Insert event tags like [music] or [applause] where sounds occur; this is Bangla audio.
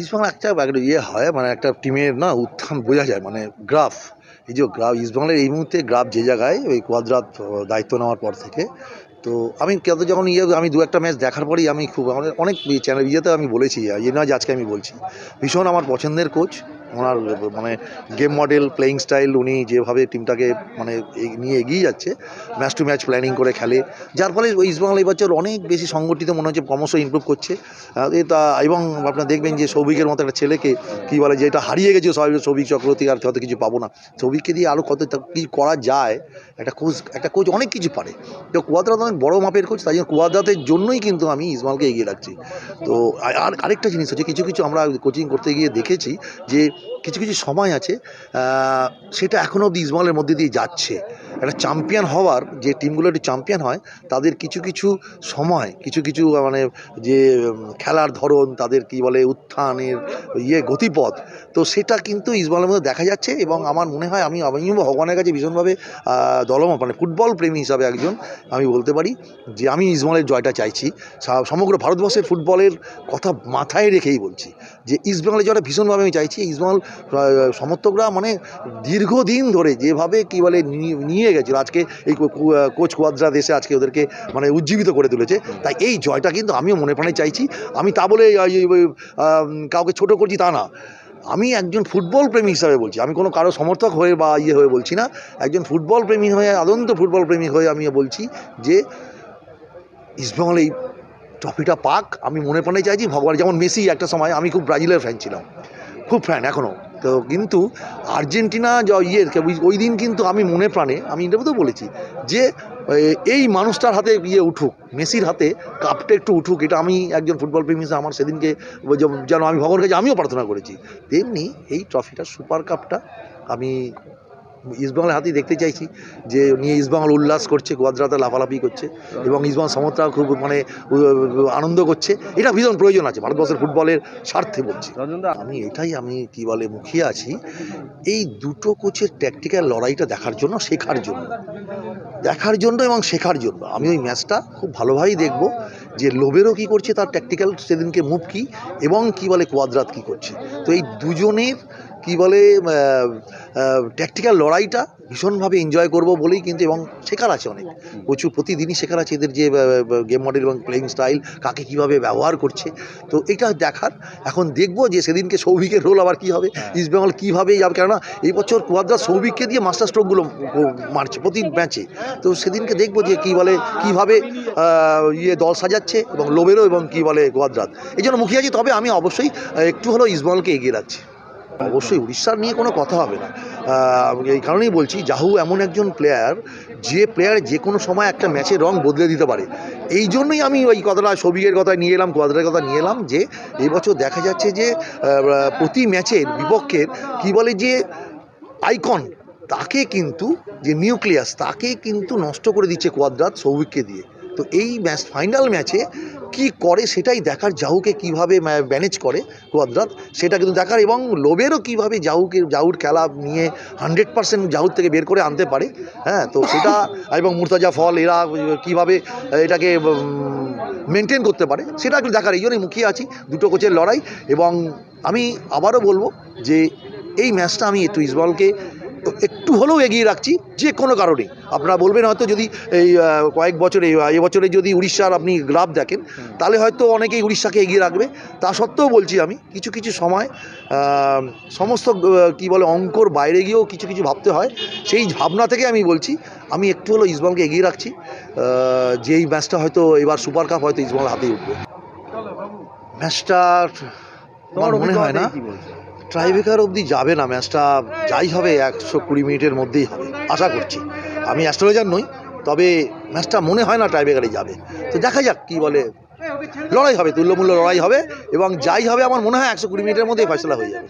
ইস্টবেঙ্গল একটা একটা ইয়ে হয় মানে একটা টিমের না উত্থান বোঝা যায় মানে গ্রাফ। এই যে গ্রাফ ইস্টবেঙ্গলের এই মুহূর্তে গ্রাফ যে জায়গায়, ওই কোয়াদ্রাত দায়িত্ব নেওয়ার পর থেকে। তো আমি কত যখন ইয়ে আমি দু একটা ম্যাচ দেখার পরেই আমি খুব আমাদের অনেক চ্যানেল ইয়েতে আমি বলেছি ইয়ে নয় আজকে আমি বলছি। ভীষণ আমার পছন্দের কোচ ওনার মানে গেম মডেল প্লেয়িং স্টাইল উনি যেভাবে টিমটাকে মানে নিয়ে এগিয়ে যাচ্ছে ম্যাচ টু ম্যাচ প্ল্যানিং করে খেলে। যার ফলে ইস্টবেঙ্গল এই বছর অনেক বেশি সংগঠিত মনে হচ্ছে, ক্রমশ ইমপ্রুভ করছে। তা এবং আপনারা দেখবেন যে সৌভিকের মতো একটা ছেলেকে, কী বলে যে, এটা হারিয়ে গেছে সবাই সৌভিক চক্রবর্তী, আর হয়তো কিছু পাবো না। সৌভিককে দিয়ে আরও কত তা- কি করা যায়, একটা কোচ একটা কোচ অনেক কিছু পারে। তো কুয়াদ্রাত অনেক বড় মাপের কোচ তাই জন্য কুয়াদ্রাতের জন্যই কিন্তু আমি ইসমালকে এগিয়ে রাখছি। তো, আর, আরেকটা জিনিস হচ্ছে, কিছু কিছু আমরা কোচিং করতে গিয়ে দেখেছি যে কিছু কিছু সময় আছে সেটা এখনও অব্দি ইসমালের মধ্যে দিয়ে যাচ্ছে। একটা চ্যাম্পিয়ন হওয়ার যে টিমগুলো একটু চ্যাম্পিয়ন হয়, তাদের কিছু কিছু সময়, কিছু কিছু মানে যে খেলার ধরন, তাদের কি বলে, উত্থানের ইয়ে গতিপথ, তো সেটা কিন্তু ইসমালের মধ্যে দেখা যাচ্ছে এবং আমার মনে হয় আমি, আমিও ভগবানের কাছে ভীষণভাবে দলম মানে ফুটবল প্রেমী হিসাবে একজন, আমি বলতে পারি যে আমি ইসমালের জয়টা চাইছি। সমগ্র ভারতবর্ষের ফুটবলের কথা মাথায় রেখেই বলছি যে ইস্টবেঙ্গলের জয়টা ভীষণভাবে আমি চাইছি। ইসমাল সমর্থকরা মানে দীর্ঘদিন ধরে যেভাবে কি বলে নিয়ে- নিয়ে গেছিল। আজকে এই কোচ কোয়াদ্রা দেশে আজকে ওদেরকে মানে উজ্জীবিত করে তুলেছে। তাই এই জয়টা কিন্তু আমিও মনে প্রাণে চাইছি। আমি তা বলে কাউকে ছোট করছি তা না। আমি একজন ফুটবল প্রেমী হিসাবে বলছি। আমি কোনো কারও সমর্থক হয়ে বা ইয়ে হয়ে বলছি না। একজন ফুটবল প্রেমী হয়ে, আদন্ত ফুটবল প্রেমী হয়ে আমি বলছি যে ইস্টবেঙ্গল এই ট্রফিটা পাক। আমি মনে প্রাণে চাইছি, ভগবান যেমন মেসি একটা সময় আমি খুব ব্রাজিলের ফ্যান ছিলাম। খুব ফ্যান এখনও তো কিন্তু আর্জেন্টিনা য- ইয়ের ওই- দিন কিন্তু আমি মনে প্রাণে, আমি ইন্টারভিউতেও বলেছি, যে এই মানুষটার হাতে ইয়ে উঠুক, মেসির হাতে কাপটা একটু উঠুক, এটা আমি একজন ফুটবল প্রেমী হিসেবে আমার সেদিনকে যেন আমি ভগবানের কাছে আমিও প্রার্থনা করেছি, তেমনি এই ট্রফিটা, সুপার কাপটা আমি ইস্টবেঙ্গলের হাতেই দেখতে চাইছি যে নিয়ে ইস্টবেঙ্গল উল্লাস করছে গোয়াদ্রাতে লাফালাফি করছে এবং ইস্টবেঙ্গল সমর্থকরা খুব মানে আনন্দ করছে। এটা ভীষণ প্রয়োজন আছে ভারতবর্ষের ফুটবলের স্বার্থে বলছি। আমি এটাই আমি কি বলে মুখিয়ে আছি এই দুটো কোচের ট্যাকটিক্যাল লড়াইটা দেখার জন্য শেখার জন্য। দেখার জন্য এবং শেখার জন্য। আমি ওই ম্যাচটা খুব ভালোভাবেই দেখব যে লোবেরও কী করছে তার ট্যাকটিক্যাল সেদিনকে মুভ কী এবং কি বলে কোয়াদ্রাত কী করছে। তো এই দুজনের কি বলে ট্যাকটিক্যাল লড়াইটা ভীষণভাবে এনজয় করব বলেই কিন্তু এবং শেখার আছে অনেক। প্রচুর প্রতিদিনই শেখার আছে এদের যে গেম মডেল এবং প্লেয়িং স্টাইল কাকে কীভাবে ব্যবহার করছে। তো এটা দেখার। এখন দেখব যে সেদিনকে সৌভিকের রোল আবার কী হবে ইস্টবেঙ্গল কীভাবে যাবে। কেননা এই বছর কুয়াদ্রা সৌভিককে দিয়ে মাস্টার স্ট্রোকগুলো মারছে প্রতি ম্যাচে তো সেদিনকে দেখব যে কী বলে কীভাবে ইয়ে দল সাজাচ্ছে এবং লোবেরও এবং কী বলে গোয়াদ্রাত এই জন্য মুখিয়ে আছি তবে আমি অবশ্যই একটু হলেও ইস্টবেঙ্গলকে এগিয়ে রাখছি। অবশ্যই উড়িষ্যার নিয়ে কোনো কথা হবে না। এই কারণেই বলছি জাহু এমন একজন প্লেয়ার যে প্লেয়ার যে কোনো সময় একটা ম্যাচের রং বদলে দিতে পারে। এই জন্যই আমি ওই কথাটা সবিকের কথা নিয়ে এলাম, কোয়াদ্রার কথা নিয়ে এলাম, যে এবছর দেখা যাচ্ছে যে প্রতি ম্যাচের বিপক্ষের কি বলে যে আইকন তাকে কিন্তু, যে নিউক্লিয়াস তাকে কিন্তু নষ্ট করে দিচ্ছে কোয়াদ্রাত সৌভিককে দিয়ে। তো এই ম্যাচ ফাইনাল ম্যাচে কি করে সেটাই দেখার জাহুকে কীভাবে ম্যানেজ করে কোয়াদ্রাত সেটা কিন্তু দেখার এবং লোবেরও কীভাবে জাহুকে জাহুর খেলা নিয়ে হান্ড্রেড পার্সেন্ট জাহুর থেকে বের করে আনতে পারে হ্যাঁ? তো সেটা [laughs] এবং মুর্তাজা ফল এরা কীভাবে এটাকে মেনটেন করতে পারে সেটা একটু দেখার এই জন্যই মুখিয়ে আছি দুটো কোচের লড়াই এবং আমি আবারও বলব যে এই ম্যাচটা আমি একটু ইসবলকে একটু হলেও এগিয়ে রাখছি যে কোনো কারণে। আপনারা বলবেন হয়তো যদি এই কয়েক বছরে এবছরে যদি উড়িষ্যার আপনি গ্রাফ দেখেন তাহলে হয়তো অনেকেই উড়িষ্যাকে এগিয়ে রাখবে। তা সত্ত্বেও বলছি আমি কিছু কিছু সময় সমস্ত কি বলে অঙ্কর বাইরে গিয়েও কিছু কিছু ভাবতে হয়। সেই ভাবনা থেকে আমি বলছি আমি একটু হলেও ইসবলকে এগিয়ে রাখছি। আহ, যে এই ম্যাচটা হয়তো এবার সুপার কাপ হয়তো ইসবল হাতেই উঠবে। ম্যাচটা আমার মনে হয় না। ট্রাইবেকার অবধি যাবে না, ম্যাচটা যাই হবে একশো কুড়ি মিনিটের মধ্যেই হবে, আশা করছি। আমি অ্যাস্ট্রোলজার নই, তবে ম্যাচটা মনে হয় না ট্রাইবেকারে যাবে। তো দেখা যাক কী বলে। লড়াই হবে, তুল্যমূল্য লড়াই হবে এবং যাই হবে আমার মনে হয় একশো কুড়ি মিনিটের মধ্যেই ফয়সলা হয়ে যাবে।